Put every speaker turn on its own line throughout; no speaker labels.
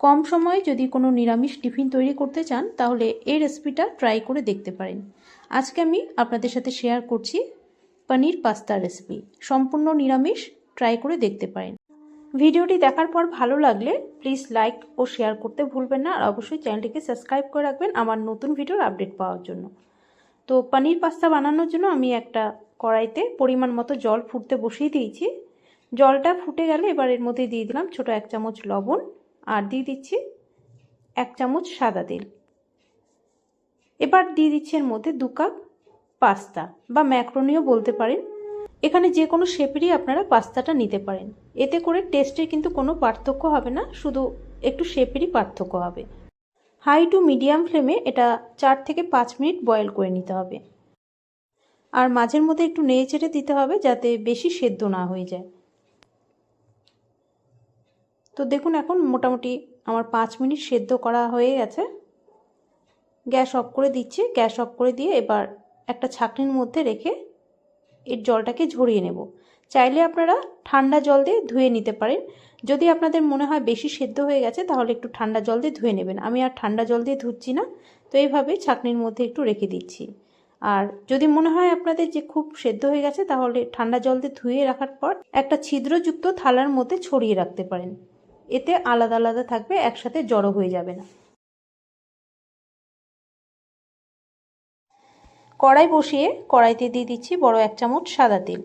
কম সময়ে যদি কোনো নিরামিষ টিফিন তৈরি করতে চান, তাহলে এই রেসিপিটা ট্রাই করে দেখতে পারেন। আজকে আমি আপনাদের সাথে শেয়ার করছি পনির পাস্তা রেসিপি সম্পূর্ণ নিরামিষ ট্রাই করে দেখতে পারেন। ভিডিওটি দেখার পর ভালো লাগলে প্লিজ লাইক ও শেয়ার করতে ভুলবেন না। আর অবশ্যই চ্যানেলটিকে সাবস্ক্রাইব করে রাখবেন আমার নতুন ভিডিওর আপডেট পাওয়ার জন্য। তো পনির পাস্তা বানানোর জন্য আমি একটা কড়াইতে পরিমাণ মতো জল ফুটতে বসিয়ে দিয়েছি। জলটা ফুটে গেলে এবার এর মধ্যে দিয়ে দিলাম ছোট এক চামচ লবণ। আর দিয়ে দিচ্ছি এক চামচ সাদা তেল। এবার দিয়ে দিচ্ছি এর মধ্যে দু কাপ পাস্তা বা ম্যাক্রোনিও বলতে পারেন। এখানে যে কোনো শেপেরই আপনারা পাস্তাটা নিতে পারেন। এতে করে টেস্টের কিন্তু কোনো পার্থক্য হবে না, শুধু একটু শেপেরই পার্থক্য হবে। হাই টু মিডিয়াম ফ্লেমে এটা চার থেকে পাঁচ মিনিট বয়েল করে নিতে হবে। আর মাঝের মধ্যে একটু নেড়ে চেড়ে দিতে হবে যাতে বেশি সেদ্ধ না হয়ে যায়। তো দেখুন এখন মোটামুটি আমার পাঁচ মিনিট সেদ্ধ করা হয়ে গেছে। গ্যাস অফ করে দিচ্ছি। গ্যাস অফ করে দিয়ে এবার একটা ছাঁকনির মধ্যে রেখে এর জলটাকে ঝরিয়ে নেব। চাইলে আপনারা ঠান্ডা জল দিয়ে ধুয়ে নিতে পারেন। যদি আপনাদের মনে হয় বেশি সেদ্ধ হয়ে গেছে, তাহলে একটু ঠান্ডা জল দিয়ে ধুয়ে নেবেন। আমি আর ঠান্ডা জল দিয়ে ধুচ্ছি না, তো এইভাবে ছাঁকনির মধ্যে একটু রেখে দিচ্ছি। আর যদি মনে হয় আপনাদের যে খুব সেদ্ধ হয়ে গেছে, তাহলে ঠান্ডা জল দিয়ে ধুয়ে রাখার পর একটা ছিদ্রযুক্ত থালার মধ্যে ছড়িয়ে রাখতে পারেন। এতে আলাদা আলাদা থাকবে, একসাথে জড়ো হয়ে যাবে না। কড়াই বসিয়ে কড়াইতে দিয়ে দিচ্ছি বড় এক চামচ সাদা তেল।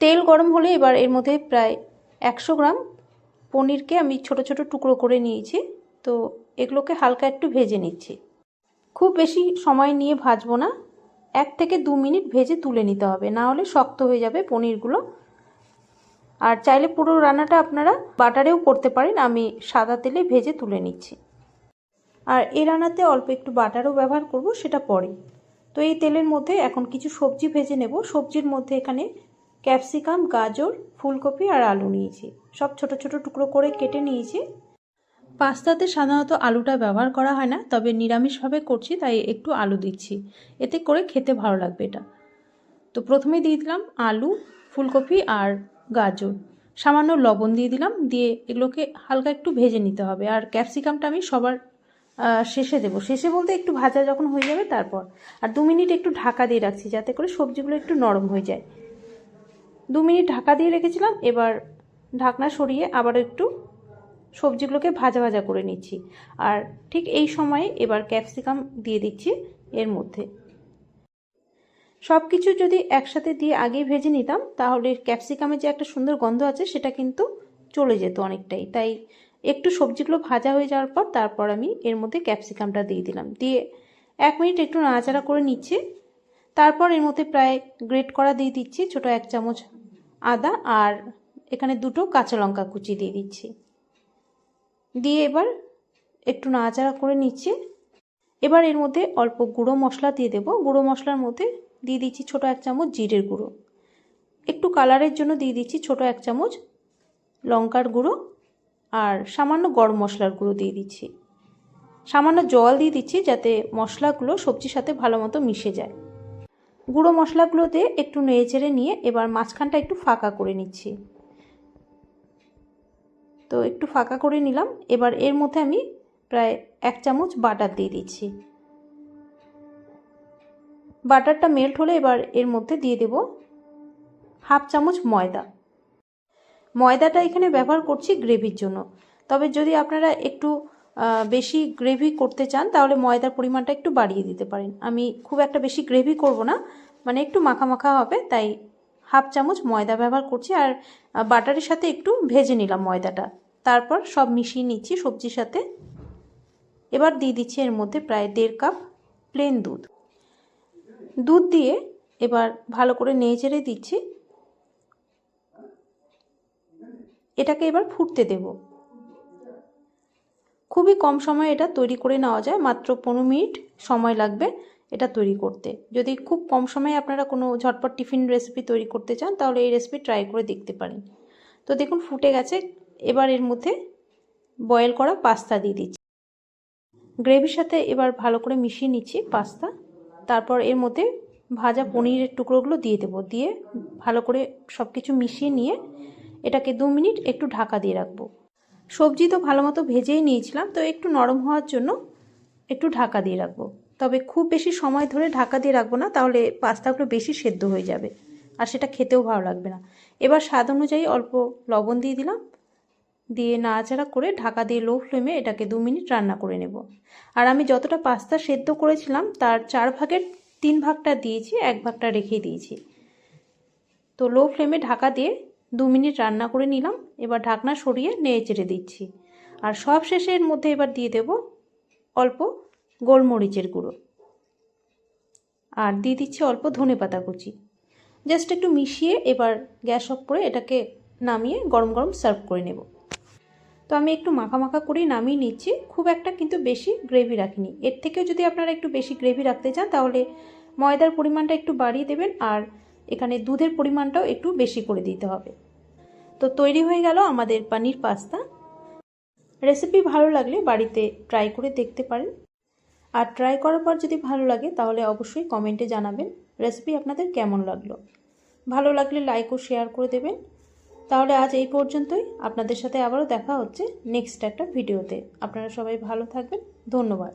তেল গরম হলে এবার এর মধ্যে প্রায় একশো গ্রাম পনিরকে আমি ছোট ছোট টুকরো করে নিয়েছি, তো এগুলোকে হালকা একটু ভেজে নিচ্ছি। খুব বেশি সময় নিয়ে ভাজবো না, এক থেকে দু মিনিট ভেজে তুলে নিতে হবে, না হলে শক্ত হয়ে যাবে পনিরগুলো আর চাইলে পুরো রান্নাটা আপনারা বাটারেও করতে পারেন। আমি সাদা তেলে ভেজে তুলে নিচ্ছি। আর এই রান্নাতে অল্প একটু বাটারও ব্যবহার করব, সেটা পরে। তো এই তেলের মধ্যে এখন কিছু সবজি ভেজে নেব। সবজির মধ্যে এখানে ক্যাপসিকাম, গাজর, ফুলকপি আর আলু নিয়েছি। সব ছোট ছোট টুকরো করে কেটে নিয়েছি। পাস্তাতে সাধারণত আলুটা ব্যবহার করা হয় না, তবে নিরামিষভাবে করছি, তাই একটু আলু দিচ্ছি। এতে করে খেতে ভালো লাগবে এটা। তো প্রথমে দিয়ে দিলাম আলু, ফুলকপি আর গাজর। সামান্য লবণ দিয়ে দিলাম, দিয়ে এগুলোকে হালকা একটু ভেজে নিতে হবে। আর ক্যাপসিকামটা আমি সবার শেষে দেবো। শেষে বলতে একটু ভাজা যখন হয়ে যাবে তারপর। আর দু মিনিট একটু ঢাকা দিয়ে রাখছি যাতে করে সবজিগুলো একটু নরম হয়ে যায়। দু মিনিট ঢাকা দিয়ে রেখেছিলাম, এবার ঢাকনা সরিয়ে আবার একটু সবজিগুলোকে ভাজা ভাজা করে নিচ্ছি। আর ঠিক এই সময়ে এবার ক্যাপসিকাম দিয়ে দিচ্ছি এর মধ্যে। সব কিছু যদি একসাথে দিয়ে আগে ভেজে নিতাম, তাহলে ক্যাপসিকামের যে একটা সুন্দর গন্ধ আছে, সেটা কিন্তু চলে যেত অনেকটাই। তাই একটু সবজিগুলো ভাজা হয়ে যাওয়ার পর তারপর আমি এর মধ্যে ক্যাপসিকামটা দিয়ে দিলাম। দিয়ে এক মিনিট একটু নাড়াচাড়া করে নিচ্ছে। তারপর এর মধ্যে প্রায় গ্রেট করা দিয়ে দিচ্ছি ছোট এক চামচ আদা আর এখানে দুটো কাঁচা লঙ্কা কুচি দিয়ে দিচ্ছি। দিয়ে এবার একটু নাড়াচাড়া করে নিচ্ছি। এবার এর মধ্যে অল্প গুঁড়ো মশলা দিয়ে দেবো। গুঁড়ো মশলার মধ্যে দিয়ে দিচ্ছি ছোট এক চামচ জিরের গুঁড়ো। একটু কালারের জন্য দিয়ে দিচ্ছি ছোট এক চামচ লঙ্কার গুঁড়ো আর সামান্য গরম মশলার গুঁড়ো দিয়ে দিচ্ছি। সামান্য জল দিয়ে দিচ্ছি যাতে মশলাগুলো সবজির সাথে ভালো মতো মিশে যায়। গুঁড়ো মশলাগুলোতে একটু নেড়ে চেড়ে নিয়ে এবার মাঝখানটা একটু ফাঁকা করে নিচ্ছি। তো একটু ফাঁকা করে নিলাম। এবার এর মধ্যে আমি প্রায় এক চামচ বাটার দিয়ে দিচ্ছি। বাটারটা মেল্ট হলে এবার এর মধ্যে দিয়ে দেব হাফ চামচ ময়দা। ময়দাটা এখানে ব্যবহার করছি গ্রেভির জন্য। তবে যদি আপনারা একটু বেশি গ্রেভি করতে চান, তাহলে ময়দার পরিমাণটা একটু বাড়িয়ে দিতে পারেন। আমি খুব একটা বেশি গ্রেভি করব না মানে একটু মাখা মাখা হবে, তাই হাফ চামচ ময়দা ব্যবহার করছি। আর বাটারের সাথে একটু ভেজে নিলাম ময়দাটা। তারপর সব মিশিয়ে নিচ্ছি সবজির সাথে। এবার দিয়ে দিচ্ছি এর মধ্যে প্রায় দেড় কাপ প্লেন দুধ। দুধ দিয়ে এবার ভালো করে নেড়ে দিচ্ছি। এটাকে এবার ফুটতে দেব। খুবই কম সময়ে এটা তৈরি করে নেওয়া যায়, মাত্র পনেরো মিনিট সময় লাগবে এটা তৈরি করতে। যদি খুব কম সময়ে আপনারা কোনো ঝটপট টিফিন রেসিপি তৈরি করতে চান, তাহলে এই রেসিপি ট্রাই করে দেখতে পারেন। তো দেখুন, ফুটে গেছে। এবার এর মধ্যে বয়েল করা পাস্তা দিয়ে দিচ্ছি। গ্রেভির সাথে এবার ভালো করে মিশিয়ে নিচ্ছি পাস্তা। তারপর এর মধ্যে ভাজা পনিরের টুকরোগুলো দিয়ে দেবো। দিয়ে ভালো করে সব কিছু মিশিয়ে নিয়ে এটাকে দু মিনিট একটু ঢাকা দিয়ে রাখব। সবজি তো ভালো মতো ভেজেই নিয়েছিলাম, তো একটু নরম হওয়ার জন্য একটু ঢাকা দিয়ে রাখব। তবে খুব বেশি সময় ধরে ঢাকা দিয়ে রাখব না, তাহলে পাস্তাগুলো বেশি সেদ্ধ হয়ে যাবে, আর সেটা খেতেও ভালো লাগবে না। এবার স্বাদ অনুযায়ী অল্প লবণ দিয়ে দিলাম। দিয়ে নাড়াচাড়া করে ঢাকা দিয়ে লো ফ্লেমে এটাকে দু মিনিট রান্না করে নেব। আর আমি যতটা পাস্তা সেদ্ধ করেছিলাম, তার চার ভাগের তিন ভাগটা দিয়েছি, এক ভাগটা রেখে দিয়েছি। তো লো ফ্লেমে ঢাকা দিয়ে দু মিনিট রান্না করে নিলাম, এবার ঢাকনা সরিয়ে নেড়ে চেড়ে দিচ্ছি। আর সব শেষে এর মধ্যে এবার দিয়ে দেব অল্প গোলমরিচের গুঁড়ো। আর দিয়ে দিচ্ছি অল্প ধনে পাতা কুচি। জাস্ট একটু মিশিয়ে এবার গ্যাস অফ করে এটাকে নামিয়ে গরম গরম সার্ভ করে নেব। তো আমি একটু মাখা মাখা করেই নামিয়ে নিচ্ছি। খুব একটা কিন্তু বেশি গ্রেভি রাখিনি। এর থেকেও যদি আপনারা একটু বেশি গ্রেভি রাখতে চান, তাহলে ময়দার পরিমাণটা একটু বাড়িয়ে দেবেন আর এখানে দুধের পরিমাণটাও একটু বেশি করে দিতে হবে। তো তৈরি হয়ে গেল আমাদের পানির পাস্তা। রেসিপি ভালো লাগলে বাড়িতে ট্রাই করে দেখতে পারেন। আর ট্রাই করার পর যদি ভালো লাগে, তাহলে অবশ্যই কমেন্টে জানাবেন রেসিপি আপনাদের কেমন লাগল। ভালো লাগলে লাইক ও শেয়ার করে দেবেন। তাহলে আজ এই পর্যন্তই। আপনাদের সাথে আবারও দেখা হচ্ছে নেক্সট একটা ভিডিওতে। আপনারা সবাই ভালো থাকবেন। ধন্যবাদ।